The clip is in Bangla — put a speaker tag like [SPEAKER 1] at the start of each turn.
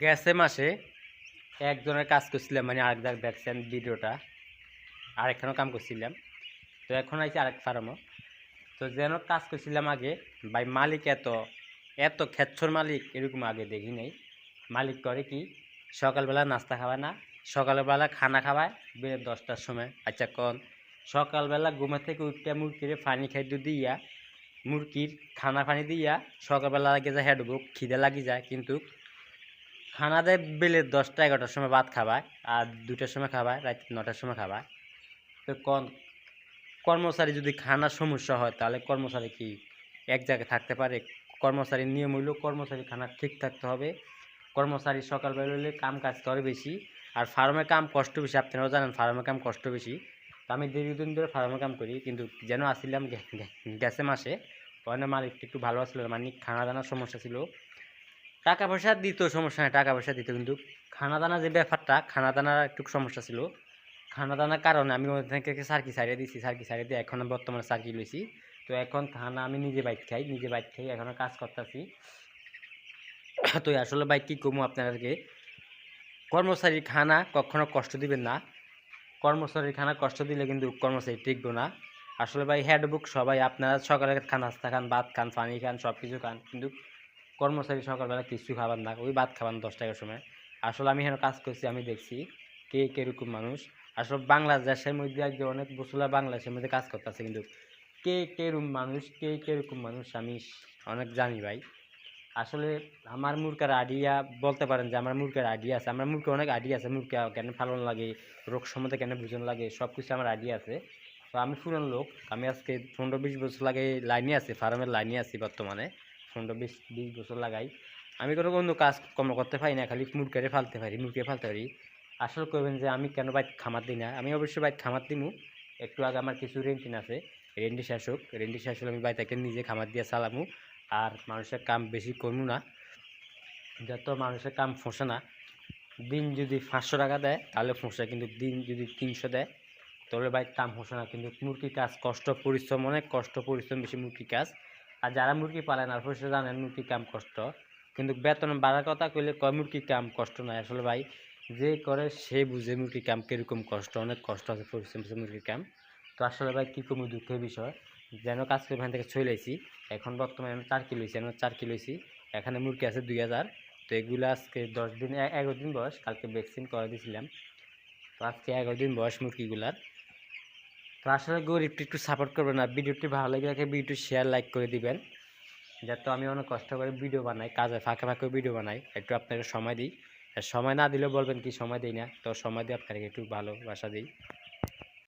[SPEAKER 1] গেছে মাসে একজনের কাজ করছিলাম মানে আরেক জায়গায় দেখছেন ভিডিওটা, আরেকখানেও কাম করছিলাম। তো এখন আইছি আরেক ফার্মও তো যেন কাজ করছিলাম আগে, ভাই মালিক এত এত খেচ্ছর মালিক এরকম আগে দেখি নাই। মালিক করে কি, সকালবেলা নাস্তা খাওয়ায় না, সকালবেলা খানা খাওয়ায় বের দশটার সময়। আচ্ছা কন, সকালবেলা ঘুমা থেকে উঠতে মুরগিরে পানি খাদ্য দিয়া, মুরগির খানা পানি দিয়া, সকালবেলা লাগে যায় হেঁটবো খিদে লাগি যায়, কিন্তু খানা দেয় বেলে দশটা, এগারোটার সময় ভাত খাবায় আর দুটার সময় খাবায়, রাত নটার সময় খাবায়। তো কর্মচারী যদি খানার সমস্যা হয়, তাহলে কর্মচারী কি এক জায়গায় থাকতে পারে? কর্মচারীর নিয়ম হইলেও কর্মচারী খানা ঠিক থাকতে হবে। কর্মচারী সকালবেলা হলে কাম কাজ করে বেশি আর ফার্মে কাম কষ্ট বেশি। আপনারাও জানেন ফার্মে কাম কষ্ট বেশি। তো আমি দীর্ঘদিন ধরে ফার্মে কাম করি, কিন্তু যেন আসছিলাম গে- গে- গেছে মাসে, ওখানে মালিকটা একটু ভালো আসছিল মানে খানা দানার সমস্যা ছিল। টাকা পয়সা দিত, সমস্যা নেই টাকা পয়সা দিত, কিন্তু খানা দানা যে ব্যাপারটা খানা দানার একটু সমস্যা ছিল। খানা দানার কারণে আমি ওদের থেকে সার্কি সাইডে দিছি সার্কি সাইডে দিয়ে এখন বর্তমানে সার্কি লইছি। তো এখন খানা আমি নিজে বাইক খাই, নিজে বাইক খাই এখনও কাজ করতেছি। তো আসলে বাইক কী কমু আপনাদেরকে? কর্মচারীর খানা কখনো কষ্ট দিবেন না। কর্মচারীর খানা কষ্ট দিলে কিন্তু কর্মচারী টিকবো না। আসলে ভাই হেডবুক সবাই, আপনারা সকালে খান নাস্তা খান, ভাত খান, পানি খান সব কিছু খান, কিন্তু কর্মচারী সকালবেলা কিছু খাবার না, ওই ভাত খাবার দশ টাকার সময়। আসলে আমি এখানে কাজ করছি, আমি দেখছি কে কীরকম মানুষ। আসলে বাংলাদেশের মধ্যে আজকে অনেক বছর বাংলাদেশের মধ্যে কাজ করতেছে, কিন্তু কে কেরকম মানুষ, কে কীরকম মানুষ আমি অনেক জানি ভাই। আসলে আমার মুরকার আইডিয়া বলতে পারেন যে আমার মুরকার আইডিয়া আছে, আমার মুরকে অনেক আইডিয়া আছে মুরকা কেন ফালন লাগে, রোগ সম্বন্ধে কেন বুঝন লাগে সব কিছু আমার আইডিয়া আছে। তো আমি পুরান লোক, আমি আজকে পনেরো বিশ বছর লাগে লাইনে আছি, ফার্মের লাইনে আছি বর্তমানে। পনেরো বিশ বিশ বছর লাগাই। আমি কোনো অন্য কাজ কর্ম করতে পারি না, খালি মুরগারে ফালতে পারি মুরগে ফালতে পারি। আসলে করবেন যে আমি কেন বাইক খামার দিই না? আমি অবশ্যই বাইক খামার দিমু। একটু আগে আমার কিছু রেন্টিন আছে, রেন্টি শেষ হোক রেন্টি শেষ হলে আমি বাইকটাকে নিজে খামার দিয়ে চালামু, আর মানুষের কাম বেশি করব না। যত মানুষের কাম ফোঁসে না, দিন যদি পাঁচশো টাকা দেয়, তাহলে ফোঁসে, কিন্তু দিন যদি তিনশো দেয়, তাহলে বাইক কাম ফোঁসে না। কিন্তু মুরগির কাজ কষ্ট, পরিশ্রম, অনেক কষ্ট, পরিশ্রম বেশি মুরগির কাজ। আর যারা মুরগি পালেন আর অবশ্যই জানেন মুরগির কাম কষ্ট। কিন্তু বেতন বাড়ার কথা কইলে কয় মুরগির কাম কষ্ট নয় আসলে ভাই, যে করে সে বুঝে মুরগির কাম কীরকম কষ্ট, অনেক কষ্ট আছে পরিশ্রম আছে মুরগির কাম। তো আসলে ভাই, কী কমু দুঃখের বিষয়? যেন কাজ করে এখান থেকে আইছি, এখন বর্তমানে আমি চার কিলো আমি চার কিলো এখানে মুরগি আছে দুই হাজার। তো এগুলো আজকে দশ দিন এগারো দিন বয়স, কালকে ভ্যাকসিন করে দিয়েছিলাম তো আজকে এগারো দিন বয়স মুরগিগুলার। তো আশা করি গরিবটি একটু সাপোর্ট করবেন আর ভিডিওটি ভালো লাগে তাকে ভিডিওটি শেয়ার লাইক করে দিবেন। যাতে আমি অনেক কষ্ট করে ভিডিও বানাই, কাজে ফাঁকে ফাঁকে ভিডিও বানাই, একটু আপনাকে সময় দিই। সময় না দিলেও বলবেন কি, সময় দিই না। তো সময় দিয়ে আপনাকে একটু ভালোবাসা দিই।